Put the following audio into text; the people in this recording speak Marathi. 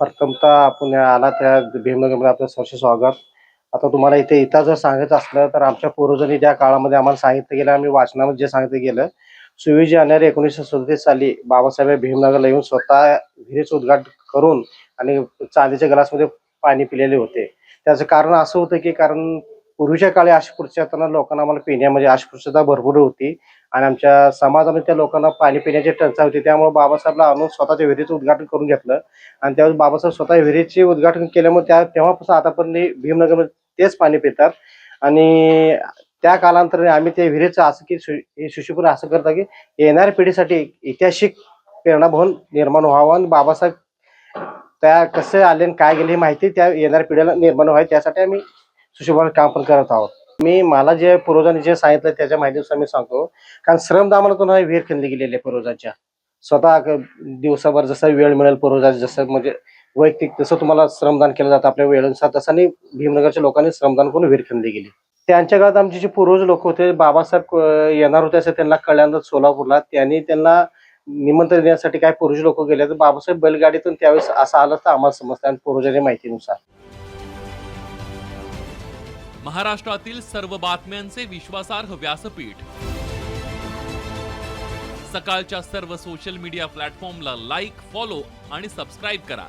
प्रथमतः आपण आला त्या भीमनगरमध्ये आपलं सहर्ष स्वागत. आता तुम्हाला इथे इथं जर सांगायचं असलं तर आमच्या पूर्वजांनी त्या काळामध्ये आम्हाला सांगितलं गेलं आम्ही वाचनामध्ये जे सांगितलं गेलं चोवीस जानेवारी एकोणीसशे सदतीस साली बाबासाहेब भीमनगरला येऊन स्वतः विहिरीचं उद्घाटन करून आणि चांदीच्या ग्लासमध्ये पाणी पिलेले होते. त्याचं कारण असं होतं की कारण पूर्वीच्या काळी अस्पृश्यताना लोकांना आम्हाला पिण्यामध्ये अस्पृश्यता भरपूर होती आणि आमच्या समाजामध्ये त्या लोकांना पाणी पिण्याची टंचाई होती. त्यामुळे बाबासाहेबला आणून स्वतःच्या विहिरीचं उद्घाटन करून घेतलं. आणि त्यावेळेस बाबासाहेब स्वतः विहिरीचे उद्घाटन केल्यामुळे त्या तेव्हापासून आतापर्यंत भीमनगरमध्ये तेच पाणी पितात. आणि त्या कालांतराने आम्ही त्या विहिरीचं असं की हे शिशुपूर असं करता की येणाऱ्या पिढीसाठी एक ऐतिहासिक प्रेरणा भवन निर्माण व्हावं आणि बाबासाहेब त्या कसे आले आणि काय गेले ही माहिती त्या येणाऱ्या पिढीला निर्माण व्हावी त्यासाठी आम्ही सुशोभा काम पण करत आहोत. मी मला जे पूर्वजांनी जे सांगितलं त्याच्या माहितीनुसार मी सांगतो. कारण श्रमदामाला विहीर खणली गेलेली आहे पूर्वजांच्या. स्वतः दिवसाभर जसा वेळ मिळेल पूर्वजांचा जसं म्हणजे वैयक्तिक जसं तुम्हाला श्रमदान केलं जातं आपल्या वेळेनुसार तसं भीमनगरच्या लोकांनी श्रमदान करून विहीर गेली. त्यांच्या काळात आमचे जे पूर्वज लोक होते बाबासाहेब येणार होते असं त्यांना कळल्यानंतर सोलापूरला त्यांनी त्यांना निमंत्रण देण्यासाठी काय पूर्वज लोक गेले तर बाबासाहेब बैलगाडीतून त्यावेळेस असं आलं तर आम्हाला समजतं आणि पूर्वजांच्या माहितीनुसार. महाराष्ट्रातील सर्व बातम्यांचे विश्वासार्ह व्यासपीठ. सकाळच्या सर्व सोशल मीडिया प्लॅटफॉर्मला लाईक फॉलो आणि सबस्क्राईब करा.